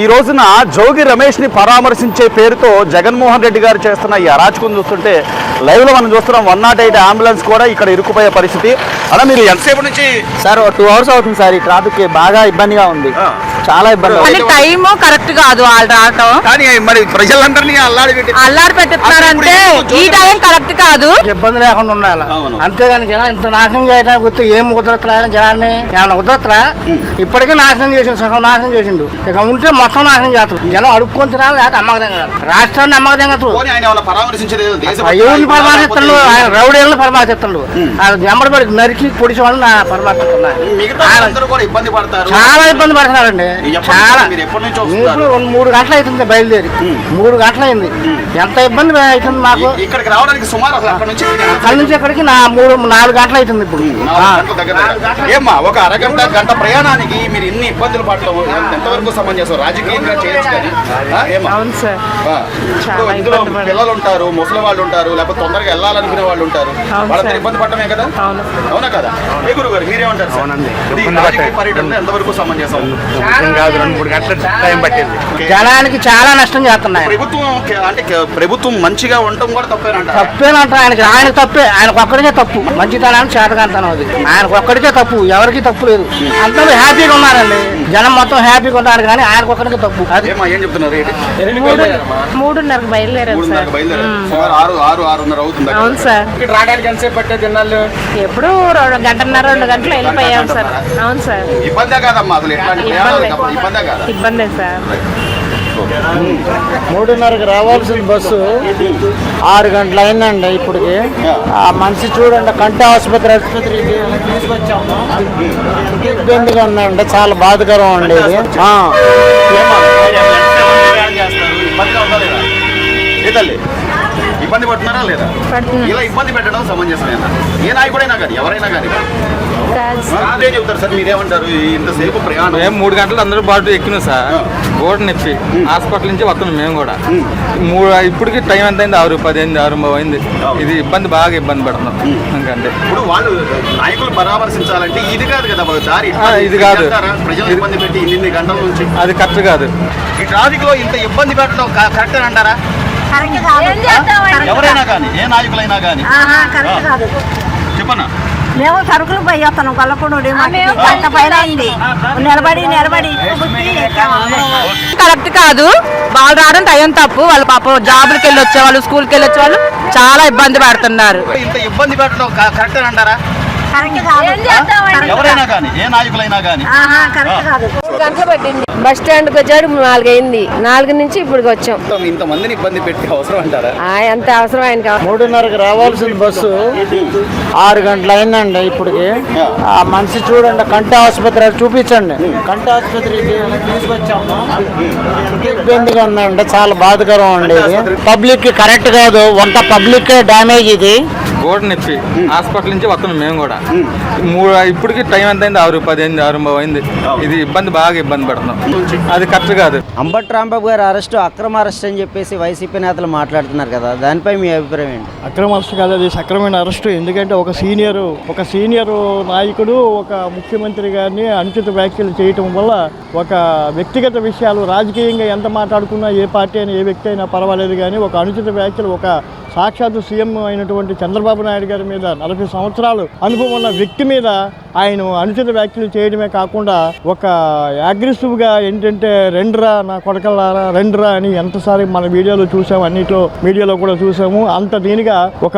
ఈ రోజున జోగి రమేష్ని పరామర్శించే పేరుతో జగన్మోహన్ రెడ్డి గారు చేస్తున్న ఈ అరాచకం చూస్తుంటే లైవ్లో మనం చూస్తున్నాం. వన్ నాట్ ఎయిట్ అంబులెన్స్ కూడా ఇక్కడ ఇరుక్కుపోయే పరిస్థితి. అలా మీరు ఎంతసేపు నుంచి సార్ టూ అవర్స్ అవుతుంది సార్. ఈ ట్రాఫిక్ బాగా ఇబ్బందిగా ఉంది. చాలా ఇబ్బంది కానీ టైం కరెక్ట్ కాదు వాళ్ళు రావటం. కానీ మరి ప్రజలందరినీ అల్లాడి అల్లాడి పెట్టిస్తున్నారంటే ఈ టైం కరెక్ట్ కాదు. ఇబ్బంది లేకుండా ఉండాలి. అంతేగాని జనం ఇంత నాశనం చేయడానికి వస్తే ఏం కుదరట్రా జనాన్ని ఏమైనా కుదరట్రా ఇప్పటికే నాశనం చేసిండు సగం నాశనం చేసిండు. ఇక ఉంటే మొత్తం నాశనం చేస్తారు. జనం అడుక్కొని తినాలి లేకపోతే అమ్మకం కాదు రాష్ట్రాన్ని అమ్మకం కాదు పోనీ ఆయన ఎవరిని రౌడీలను పరమాశిస్తుండు ఎమ్మడి పడి నరికి పొడిచి వాళ్ళు నా పరమాశిస్తున్నారు మిగతా అందరూ కూడా ఇబ్బంది పడతారు. చాలా ఇబ్బంది పడుతున్నారండి. చాలా. ఇప్పుడు రెండు మూడు గంటలు అవుతుంది బయలుదేరి. మూడు గంటలు అయింది. ఎంత ఇబ్బంది అవుతుంది మాకు? ఇ- ఇక్కడికి రావడానికి సుమారు అక్కడ నుంచి ఇక్కడికి నా మూడు నాలుగు గంటలు అవుతుంది ఇప్పుడు. ఏమ్మా ఒక అరగంట గంట ప్రయాణానికి మీరు ఇన్ని ఇబ్బందులు పడటం ఎంత- ఎంతవరకు సమంజసం? రాజకీయంగా చేయొచ్చు కానీ? అవును సార్. ఇందులో పిల్లలు ఉంటారు ముసలి వాళ్ళు ఉంటారు లేకపోతే తొందరగా వెళ్ళాలనుకునే వాళ్ళు ఉంటారు. వాళ్ళందరూ ఇబ్బంది పడటమే కదా? అవునా. కదా? ఏ గురువు గారు మీరేమంటారు సార్? ఇది రాజకీయ పర్యటన ఎంతవరకు సమంజసం? కాదు రెండు మూడు గంటల టైం పట్టింది. జనానికి చాలా నష్టం చేస్తున్నాయి. ప్రభుత్వం అంటే ప్రభుత్వం మంచిగా ఉండటం కూడా తప్పేనంట తప్పేనంట ఆయనకి ఆయనకు తప్పే ఆయనకు ఒక్కడికే తప్పు. మంచితనాన్ని చేతకంతనం అది. ఆయనకు ఒక్కడికే తప్పు. ఎవరికి తప్పు లేదు. అందరూ హ్యాపీగా ఉన్నారండి. జనం మొత్తం హ్యాపీగా ఉన్నారు కానీ ఆయనకు ఒక్కడికే తప్పు. అది ఏం చెప్తున్నారు ఏంటి మూడున్నరకు బయలుదేరారు ఆరు ఆరు ఆరున్నర అవుతుంది? అవును సార్. ఇక్కడ రావడానికి ఎంతసేపు పట్టేది తిన్నాళ్ళు ఎప్పుడు రెండు గంటన్నర రెండు గంటలు వెళ్ళిపోయాం సార్. అవును సార్. ఇబ్బందే కాదమ్మా అసలు. ఇబ్బందే. ఇబ్బందే సార్ మూడున్నరకు రావాల్సిన బస్సు ఆరు గంటలు అయిందండి ఇప్పటికి ఆ మనిషి చూడండి కంటి ఆసుపత్రి ఆసుపత్రికి తీసుకొచ్చాము ఇబ్బందిగా ఉందండి చాలా బాధకరం అండి ఇది. ఇబ్బందిగా ఇబ్బంది పడుతున్నారా లేదా? ఇలా ఇబ్బంది పెట్టడం సమంజసమేనా? ఏ నాయకుడైనా కానీ ఎవరైనా కానీ. అదే చెప్తారు సార్ మీరేమంటారు? ఇంతసేపు ప్రయాణం. మేము మూడు గంటలు అందరూ బాటు ఎక్కినాం సార్. గోడ నొప్పి. హాస్పిటల్ నుంచి వస్తున్నాం మేము కూడా. మూడు ఇప్పటికి టైం ఎంత అయింది? ఆరు పది అయింది ఆరు అయింది. ఇది ఇబ్బంది బాగా ఇబ్బంది పడుతున్నాం. ఇంకంటే ఇప్పుడు వాళ్ళు నాయకులు పరామర్శించాలంటే ఇది కాదు కదా దారి. ఇది కాదు. ప్రజలు ఇబ్బంది పెట్టి ఇన్ని గంటల నుంచి. అది కరెక్ట్ కాదు. ఈ ట్రాఫిక్లో ఇంత ఇబ్బంది పెట్టడం క- కరెక్ట్ అంటారా? ఎవరైనా కానీ ఏ నాయకులైనా కానీ. కరెక్ట్ కాదు. చెప్పన్నా. మేము సరుకులు పోయి గంట పైన అయింది. నిలబడి నిలబడి. కరెక్ట్ కాదు. వాళ్ళు రావడం టైం తప్పు. వాళ్ళు పాపం జాబులకి వెళ్ళి వచ్చేవాళ్ళు స్కూల్కి వెళ్ళి వచ్చేవాళ్ళు చాలా ఇబ్బంది పడుతున్నారు. ఇంత ఇబ్బంది పెట్టడం కరెక్ట్ అంటారా ఎవరైనా కానీ ఏ నాయకులైనా కానీ. కరెక్ట్ కాదు. గంటలు పట్టింది. బస్ స్టాండ్కి వచ్చాడు నాలుగైంది నాలుగు నుంచి ఇప్పుడు వచ్చాం. ఇంత మందిని ఇబ్బంది పెట్టి అవసరం అంటారా? ఆ, ఎంత అవసరం ఆయనకి మూడున్నరకు రావాల్సిన బస్సు ఆరు గంటలు అయిందండి ఇప్పటికి. ఆ మనిషి చూడండి కంటి ఆసుపత్రి చూపించండి. కంటి ఆసుపత్రికి తీసుకొచ్చాము ఇబ్బందిగా ఉందండి చాలా బాధకరం అండి ఇది. పబ్లిక్ కరెక్ట్ కాదు వంట పబ్లిక్ డ్యామేజ్ ఇది. గోడ నొప్పి హాస్పిటల్ నుంచి వస్తున్నాం మేము కూడా. మూడు ఇప్పటికి టైం ఎంత అయింది ఆరు పది అయింది ఆరు అయింది. ఇది ఇబ్బంది బాగా ఇబ్బంది పడుతున్నాం. అది కరెక్ట్ కాదు. అంబట్ రాంబాబు గారు అరెస్ట్ అక్రమ అరెస్ట్ అని చెప్పేసి వైసీపీ నేతలు మాట్లాడుతున్నారు కదా దానిపై మీ అభిప్రాయం ఏంటి? అక్రమ అరెస్ట్ కాదు అది సక్రమైన అరెస్ట్. ఎందుకంటే ఒక సీనియర్ ఒక సీనియర్ నాయకుడు ఒక ముఖ్యమంత్రి గారిని అనుచిత వ్యాఖ్యలు చేయటం వల్ల ఒక వ్యక్తిగత విషయాలు రాజకీయంగా ఎంత మాట్లాడుకున్నా ఏ పార్టీ అయినా ఏ వ్యక్తి అయినా పర్వాలేదు కానీ ఒక అనుచిత వ్యాఖ్యలు ఒక సాక్షాత్తు సీఎం అయినటువంటి చంద్రబాబు నాయుడు గారి మీద నలభై సంవత్సరాలు అనుభవం ఉన్న వ్యక్తి మీద ఆయన అనుచిత వ్యాఖ్యలు చేయడమే కాకుండా ఒక అగ్రెసివ్గా ఏంటంటే రెండ్రా నా కొడకలారా రెండ్రా అని ఎంతసారి మన వీడియోలో చూసాము అన్నిట్లో మీడియాలో కూడా చూసాము. అంత దీనిగా ఒక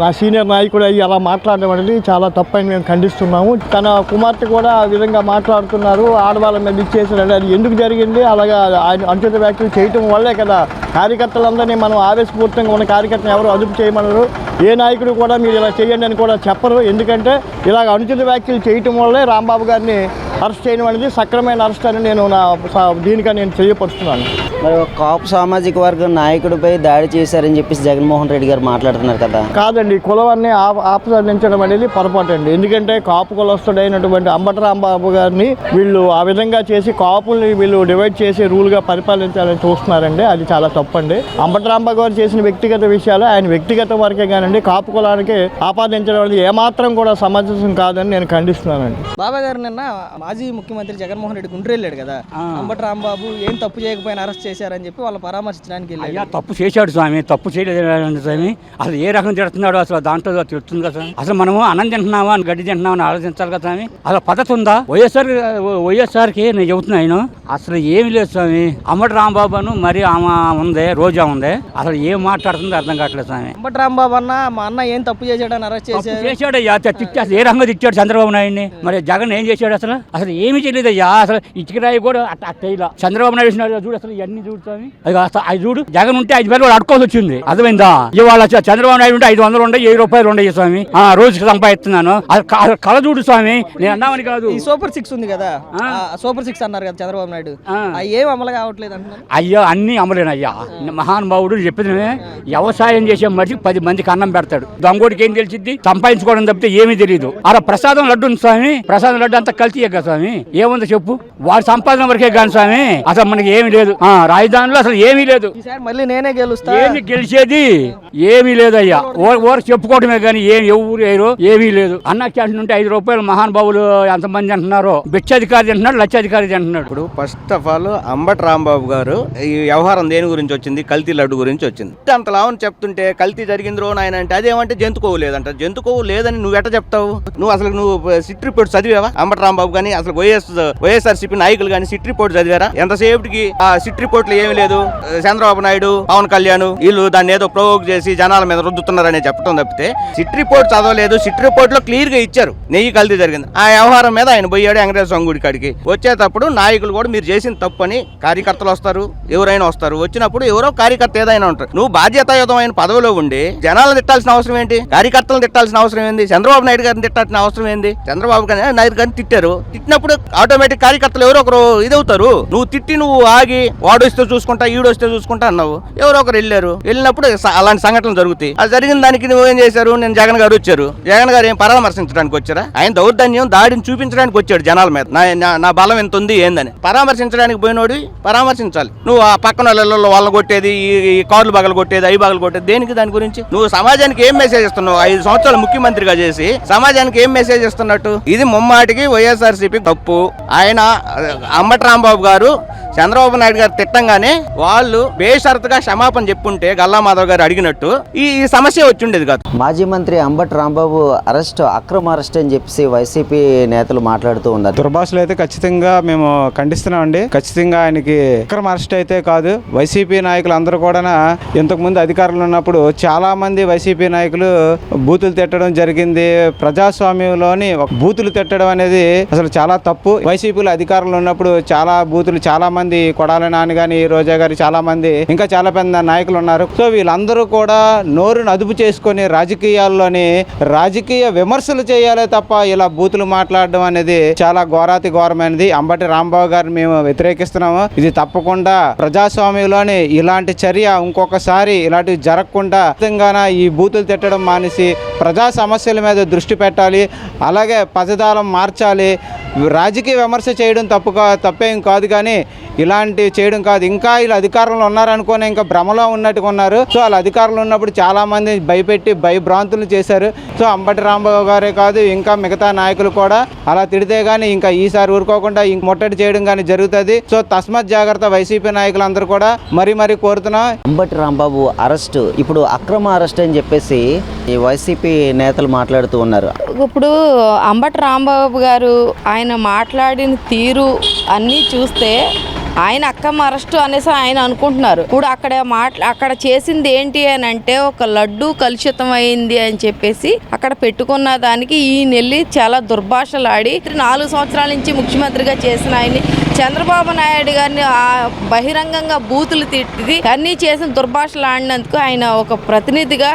నా సీనియర్ నాయకుడు అయ్యి అలా మాట్లాడడం అనేది చాలా తప్పని మేము ఖండిస్తున్నాము. తన కుమార్తె కూడా ఆ విధంగా మాట్లాడుతున్నారు. ఆడవాళ్ళ మీద ఇచ్చేసారు అది ఎందుకు జరిగింది? అలాగా ఆయన అనుచిత వ్యాఖ్యలు చేయటం వల్లే కదా కార్యకర్తలందరినీ మనం ఆవేశపూర్తంగా ఉన్న కార్యకర్తను ఎవరు అదుపు చేయమనరు. ఏ నాయకుడు కూడా మీరు ఇలా చేయండి అని కూడా చెప్పరు. ఎందుకంటే ఇలాగ అనుచిత వ్యాఖ్యలు చేయటం వల్లే రాంబాబు గారిని అరెస్ట్ చేయడం అనేది సక్రమైన అరెస్ట్ అని నేను నా దీనిగా నేను తెలియపరుస్తున్నాను. మరి ఒక కాపు సామాజిక వర్గం నాయకుడిపై దాడి చేశారని చెప్పేసి జగన్మోహన్ రెడ్డి గారు మాట్లాడుతున్నారు కదా. కాదండి కులవాన్ని ఆప ఆపదించడం అనేది పొరపాటు అండి. ఎందుకంటే కాపు కులస్తుడైనటువంటి అంబటరాంబాబు గారిని వీళ్ళు ఆ విధంగా చేసి కాపుల్ని వీళ్ళు డివైడ్ చేసి రూల్గా పరిపాలించాలని చూస్తున్నారండి. అది చాలా తప్పండి. అంబటరాంబాబు గారు చేసిన వ్యక్తిగత విషయాలు ఆయన వ్యక్తిగత వరకే కానండి కాపు కులానికి ఆపాదించడం అనేది ఏమాత్రం కూడా సమంజసం కాదని నేను ఖండిస్తున్నానండి. బాబా గారు నిన్న మాజీ ముఖ్యమంత్రి జగన్మోహన్ రెడ్డి గుంటూరు వెళ్ళాడు కదా. అంబటి రాంబాబు ఏం తప్పు చేయకపోయినా అరెస్ట్ చేశారని చెప్పి వాళ్ళు పరామర్శించడానికి అయ్యా తప్పు చేశాడు స్వామి తప్పు చేయలేదు స్వామి. అసలు ఏ రకం తిడుతున్నాడు అసలు దాంట్లో తిడుతుంది కదా స్వామి. అసలు మనము అన్నం తింటున్నావా గడ్డి తింటున్నావా అని ఆలోచించాలి కదా స్వామి. అసలు పద్ధతి ఉందా? వైఎస్ఆర్ వైఎస్ఆర్కి నేను చెబుతున్నాను అసలు ఏమి లేదు స్వామి. అమ్మటి రాంబాబు అను మరి ఆమె ఉంది రోజా ఉంది. అసలు ఏం మాట్లాడుతుందో అర్థం కావట్లేదు స్వామి. అంబటి రాంబాబు అన్న మా అన్న ఏం తప్పు చేశాడని అరెస్ట్ తప్పు చేశారు. చేశాడు అయ్యా తిట్టి అసలు ఏ రంగం తిట్టాడు చంద్రబాబు నాయుడిని? మరి జగన్ ఏం చేశాడు అసలు? అసలు ఏమి చేయలేదు అయ్యా అసలు ఇటుకరాయి కూడా అట్ట అట్టయిలా చంద్రబాబు నాయుడు చూడు అసలు ఇవన్నీ అది చూడు. జగన్ ఉంటే ఐదు వేలు అడుకోవాల్సి వచ్చింది. అర్థమైందా? ఇవాళ చంద్రబాబు నాయుడు ఉంటే ఐదు వందలు ఉండే వెయ్యి రూపాయలు ఉండే స్వామి. ఆ రోజుకి సంపాదిస్తున్నాను. కళ చూడు స్వామి. నేను అన్నామని కాదు. ఈ సూపర్ సిక్స్ ఉంది కదా. సూపర్ సిక్స్ అన్నారు కదా చంద్రబాబు నాయుడు. ఏం అమలు కావట్లేదు అయ్యా అన్ని అమలేనయ్యా మహానుభావుడు చెప్పింది వ్యవసాయం చేసే మనిషికి పది మందికి అన్నం పెడతాడు. దొంగోడికి ఏం తెలిసిద్ది? సంపాదించుకోవడం తప్పితే ఏమీ తెలియదు అలా ప్రసాదం లడ్డు ఉంది స్వామి. ప్రసాదం లడ్డు అంతా కలిసి కదా స్వామి. ఏముందో చెప్పు? వాడి సంపాదన వరకే కాని స్వామి. అసలు మనకి ఏమీ లేదు. ఆ రాజధానిలో అసలు ఏమీ లేదు. ఈసారి మళ్ళీ నేనే గెలుస్తా. ఏమి గెలిచేది ఏమీ లేదయ్యా. ఓ- ఓరు చెప్పుకోవడమే కానీ ఏం ఎవరు వేయరు ఏమీ లేదు. అన్న క్యాంటీన్ ఉంటే ఐదు రూపాయలు మహానుభావులు ఎంతమంది అంటున్నారో బిచ్చధికారి తింటున్నాడు లక్షాధికారి తింటున్నాడు ఇప్పుడు first of all Ambati Rambabu గారు ఈ వ్యవహారం దేని గురించి వచ్చింది? కల్తీ లడ్డు గురించి వచ్చింది. అంత లావని చెప్తుంటే కల్తీ జరిగింది రో నాయన అంటే అదేమంటే జంతుకోవు లేదంట. జంతుకోవు లేదని నువ్వు ఎట్ట చెప్తావు? నువ్వు అసలు నువ్వు సిట్ రిపోర్ట్ చదివావా? అంబట్ రాంబాబు కానీ అసలు వైఎస్ వైఎస్ఆర్సీపీ నాయకులు కానీ సిట్ రిపోర్ట్ చదివారా? ఎంతసేపటికి ఆ సిట్ రిపోర్ట్ లో ఏమీ లేదు. చంద్రబాబు నాయుడు పవన్ కళ్యాణ్ వీళ్ళు దాన్ని ఏదో ప్రొవోక్ చేసి జనాల మీద రుద్దుతున్నారని చెప్పడం తప్పితే సిట్ రిపోర్ట్ చదవలేదు. సిట్ రిపోర్ట్లో క్లియర్గా ఇచ్చారు. నెయ్యి కల్తీ జరిగింది. ఆ వ్యవహారం మీద ఆయన పోయాడు వెంకటేశ్వర స్వామి గుడి కాడికి. వచ్చేటప్పుడు నాయకులు కూడా మీరు చేసిన తప్పు అని కార్యకర్తలు వస్తారు ఎవరైనా వస్తారు. వచ్చినప్పుడు ఎవరో కార్యకర్త ఏదైనా ఉంటారు. నువ్వు బాధ్యతాయుతమైన పదవిలో ఉండి జనాలను తిట్టాల్సిన అవసరం ఏంటి? కార్యకర్తలను తిట్టాల్సిన అవసరం ఏంది? చంద్రబాబు నాయుడు గారిని తిట్టాల్సిన అవసరం ఏంది? చంద్రబాబు నాయుడు గారిని తిట్టారు. తిట్టినప్పుడు ఆటోమేటిక్ కార్యకర్తలు ఎవరో ఒకరు ఇదవుతారు. నువ్వు తిట్టి నువ్వు ఆగి వాడు వస్తే చూసుకుంటా ఈడు వస్తే చూసుకుంటా అన్నావు. ఎవరో ఒకరు వెళ్ళారు. వెళ్ళినప్పుడు అలాంటి సంఘటనలు జరుగుతాయి. అది జరిగిన దానికి నువ్వు ఏం చేశారు? నేను జగన్ గారు వచ్చారు. జగన్ గారు ఏం పరామర్శించడానికి వచ్చారా? ఆయన దౌర్జన్యం దాడిని చూపించడానికి వచ్చాడు జనాల మీద. నా నా- బలం ఎంత ఉంది ఏందని. పరామర్శించడానికి పోయినోడి పరామర్శించాలి. నువ్వు ఆ పక్కన వాళ్ళ వాళ్ళని కొట్టేది ఈ కార్లు బగలు కొట్టేది ఐ బగలు కొట్టేది దేనికి దాని గురించి? నువ్వు సమాజానికి ఏం మెసేజ్ ఇస్తున్నావు? ఐదు సంవత్సరాలు ముఖ్యమంత్రిగా చేసి సమాజానికి ఏం మెసేజ్ ఇస్తున్నట్టు? ఇది ముమ్మాటికి వైఎస్ఆర్సీపీ తప్పు. ఆయన అమ్మటి రాంబాబు గారు చంద్రబాబు నాయుడు గారు తిట్ట తిట్టంగానే వాళ్ళు బేషరతుగా క్షమాపణ చెప్పుంటే గల్లా మాధవ్ గారు అడిగినట్టు ఈ సమస్య వచ్చి ఉండేది కాదు. మాజీ మంత్రి అంబటి రాంబాబు అరెస్ట్ అక్రమ అరెస్ట్ అని చెప్పేసి వైసీపీ నేతలు మాట్లాడుతూ ఉన్నారు. దుర్భాషలు అయితే ఖచ్చితంగా మేము ఖండిస్తున్నామండి. ఖచ్చితంగా ఆయనకి అక్రమ అరెస్ట్ అయితే కాదు. వైసీపీ నాయకులు అందరూ కూడా ఇంతకు ముందు అధికారంలో ఉన్నప్పుడు చాలా మంది వైసీపీ నాయకులు బూతులు తిట్టడం జరిగింది. ప్రజాస్వామ్యంలోని ఒక బూతులు తిట్టడం అనేది అసలు చాలా తప్పు. వైసీపీలో అధికారంలో ఉన్నప్పుడు చాలా బూతులు చాలా మంది కొడాల నాని కానీ రోజా గారి చాలామంది ఇంకా చాలా పెద్ద నాయకులు ఉన్నారు. సో వీళ్ళందరూ కూడా నోరును అదుపు చేసుకొని రాజకీయాల్లోని రాజకీయ విమర్శలు చేయాలే తప్ప ఇలా బూతులు మాట్లాడడం అనేది చాలా ఘోరాతి ఘోరమైనది. అంబటి రాంబాబు గారిని మేము వ్యతిరేకిస్తున్నాము. ఇది తప్పకుండా ప్రజాస్వామ్యంలోని ఇలాంటి చర్య ఇంకొకసారి ఇలాంటివి జరగకుండా తెలంగాణ ఈ బూతులు తిట్టడం మానేసి ప్రజా సమస్యల మీద దృష్టి పెట్టాలి. అలాగే పదజాలం మార్చాలి. రాజకీయ విమర్శ చేయడం తప్పు కా తప్పేం కాదు కానీ ఇలాంటివి చేయడం కాదు. ఇంకా వీళ్ళు అధికారంలో ఉన్నారనుకోని ఇంకా భ్రమలో ఉన్నట్టుగా ఉన్నారు. సో వాళ్ళ అధికారంలో ఉన్నప్పుడు చాలా మంది భయపెట్టి భయభ్రాంతులు చేశారు. సో అంబటి రాంబాబు గారే కాదు ఇంకా మిగతా నాయకులు కూడా అలా తిడితే కానీ ఇంకా ఈసారి ఊరుకోకుండా ఇంక ముట్టడి చేయడం కానీ జరుగుతుంది. సో తస్మత్ జాగ్రత్త వైసీపీ నాయకులందరూ కూడా మరీ మరీ కోరుతున్నాం. అంబటి రాంబాబు అరెస్ట్ ఇప్పుడు అక్రమ అరెస్ట్ అని చెప్పేసి ఈ వైసీపీ నేతలు మాట్లాడుతూ ఉన్నారు. ఇప్పుడు అంబటి రాంబాబు గారు ఆయన మాట్లాడిన తీరు అన్నీ చూస్తే ఆయన అక్కమ్మ అరెస్ట్ అనేసి ఆయన అనుకుంటున్నారు. ఇప్పుడు అక్కడ మాట్లా అక్కడ చేసింది ఏంటి అని అంటే ఒక లడ్డు కలుషితం అయింది అని చెప్పేసి అక్కడ పెట్టుకున్న దానికి ఈ నెల్లి చాలా దుర్భాషలాడి నాలుగు సంవత్సరాల నుంచి ముఖ్యమంత్రిగా చేసిన ఆయన్ని చంద్రబాబు నాయుడు గారిని బహిరంగంగా బూతులు తిట్టి అన్నీ చేసిన దుర్భాషలు ఆడినందుకు ఆయన ఒక ప్రతినిధిగా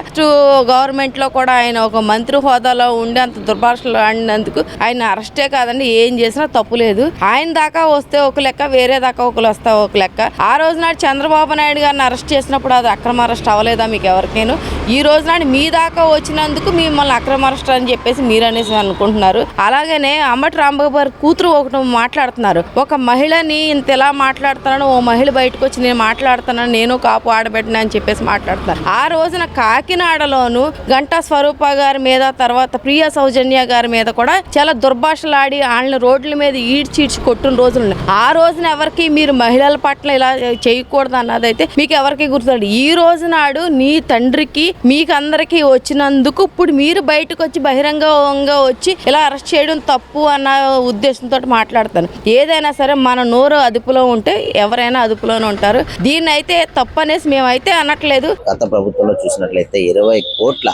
గవర్నమెంట్లో కూడా ఆయన ఒక మంత్రి హోదాలో ఉండి అంత దుర్భాషలు ఆడినందుకు ఆయన అరెస్టే కాదండి. ఏం చేసినా తప్పు లేదు. ఆయన దాకా వస్తే ఒక లెక్క వేరే దాకా ఒకరు వస్తా ఒక లెక్క. ఆ రోజు నాడు చంద్రబాబు నాయుడు గారిని అరెస్ట్ చేసినప్పుడు అది అక్రమ అరెస్ట్ అవ్వలేదా మీకు ఎవరికైనా ఈ రోజు నాడు మీ దాకా వచ్చినందుకు మిమ్మల్ని అక్రమ అరెస్ట్ అని చెప్పేసి మీరు అనేసి అనుకుంటున్నారు. అలాగనే అంబటి రాంబాబు గారి కూతురు ఒకటి మాట్లాడుతున్నారు. ఒక మహిళని ఇంత ఎలా మాట్లాడుతున్నాను ఓ మహిళ బయటకు వచ్చి నేను మాట్లాడుతున్నాను నేను కాపు ఆడబెట్టిన అని చెప్పేసి మాట్లాడుతున్నారు. ఆ రోజున కాకినాడలోను గంటా స్వరూప గారి మీద తర్వాత ప్రియ సౌజన్య గారి మీద కూడా చాలా దుర్భాషలాడి వాళ్ళని రోడ్ల మీద ఈడ్చి ఈడ్చి కొట్టిన రోజులు ఆ రోజున ఎవరికి మీరు మీరు మహిళల పట్ల ఇలా చేయకూడదు అన్నదైతే మీకు ఎవరికి గుర్తుంది ఈ రోజు నాడు నీ తండ్రికి మీకందరికి వచ్చినందుకు ఇప్పుడు మీరు బయటకు వచ్చి బహిరంగంగా వచ్చి ఇలా అరెస్ట్ చేయడం తప్పు అన్న ఉద్దేశంతో మాట్లాడతాను. ఏదైనా సరే మన నోరు అదుపులో ఉంటే ఎవరైనా అదుపులోనే ఉంటారు. దీన్ని అయితే తప్పు అనేసి మేమైతే అనట్లేదు. గత ప్రభుత్వంలో చూసినట్లయితే ఇరవై కోట్ల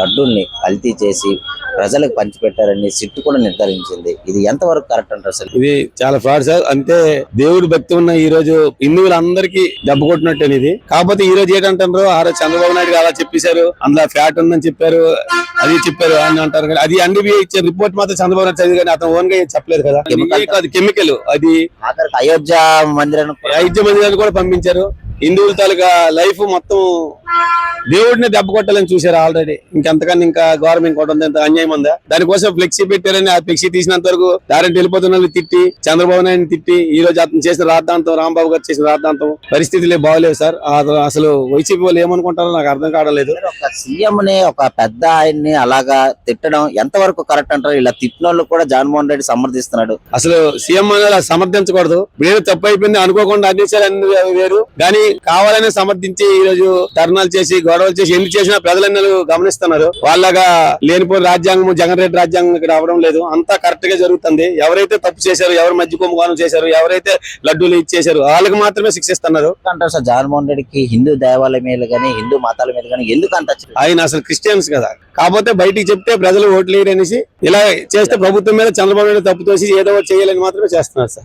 లడ్డూల్ని కల్తీ చేసి ప్రజలకు పంచిపెట్టారని సిట్టు కూడా నిర్ధారించింది. ఇది ఎంతవరకు కరెక్ట్ అంటారు అసలు ఇది చాలా ఫ్రాడ్ సార్. అంతే దేవుడు భక్తి ఉన్న ఈ రోజు హిందువులందరికీ దెబ్బ కొట్టినట్టు ఇది. కాకపోతే ఈ రోజు ఏంటంటారు ఆ రోజు చంద్రబాబు నాయుడు గారు అలా చెప్పేశారు. అందులో ఫ్యాట్ ఉందని చెప్పారు. అది చెప్పారు అని అంటారు కానీ అది అన్ని ఇచ్చే రిపోర్ట్ మాత్రం చంద్రబాబు నాయుడు చదివి కానీ అతను ఓన్గా చెప్పలేదు కదా. అది కెమికల్ అది అయోధ్య మందిరానికి కూడా ఐదు మందిరాలు కూడా పంపించారు. హిందువుల తాలూకా లైఫ్ మొత్తం దేవుడిని దెబ్బ కొట్టాలని చూశారు ఆల్రెడీ. ఇంకెంతకన్నా ఇంకా గవర్నమెంట్ ఇంకోటి ఎంత అన్యాయం ఉందా? దానికోసం ఫ్లెక్సీ పెట్టారని ఆ ఫ్లెక్సీ తీసినంత వరకు దారంటే వెళ్ళిపోతున్న తిట్టి చంద్రబాబు నాయుడు తిట్టి ఈ రోజు అతను చేసిన రాద్ధాంతం రాంబాబు గారు చేసిన రాద్ధాంతం పరిస్థితులే బాగోలేవు సార్. అసలు వైసీపీ వాళ్ళు ఏమనుకుంటారో నాకు అర్థం కావడం లేదు ఒక సీఎం ని ఒక పెద్ద ఆయన్ని అలాగా తిట్టడం ఎంతవరకు కరెక్ట్ అంటారు? ఇలా తిట్టిన వాళ్ళు కూడా జగన్మోహన్ రెడ్డి సమర్థిస్తున్నాడు. అసలు సీఎం అనేది సమర్థించకూడదు. నేను తప్పు అయిపోయింది అనుకోకుండా అందించారు వేరు. కానీ కావాలని సమర్థించి ఈ రోజు ధర్నాలు చేసి గొడవలు చేసి ఎన్ని చేసినా ప్రజలన్నీ గమనిస్తున్నారు. వాళ్ళగా లేనిపోయిన రాజ్యాంగం జగన్ రెడ్డి రాజ్యాంగం ఇక్కడ అవడం లేదు. అంతా కరెక్ట్గా జరుగుతుంది. ఎవరైతే తప్పు చేశారు ఎవరు మధ్య కుంభకోణం చేశారు ఎవరైతే లడ్డూలు ఇచ్చేశారు వాళ్ళకి మాత్రమే శిక్షిస్తున్నారు. అంటారు సార్ జగన్మోహన్ రెడ్డికి హిందూ దేవాలయం మీద కానీ హిందూ మతాల మీద కానీ ఎందుకు అంత ఆయన అసలు క్రిస్టియన్స్ కదా. కాకపోతే బయటికి చెప్తే ప్రజలు ఓట్లు అనేసి ఇలా చేస్తే ప్రభుత్వం మీద చంద్రబాబు నాయుడు తప్పు తోసి ఏదో చేయాలని మాత్రమే చేస్తున్నారు సార్.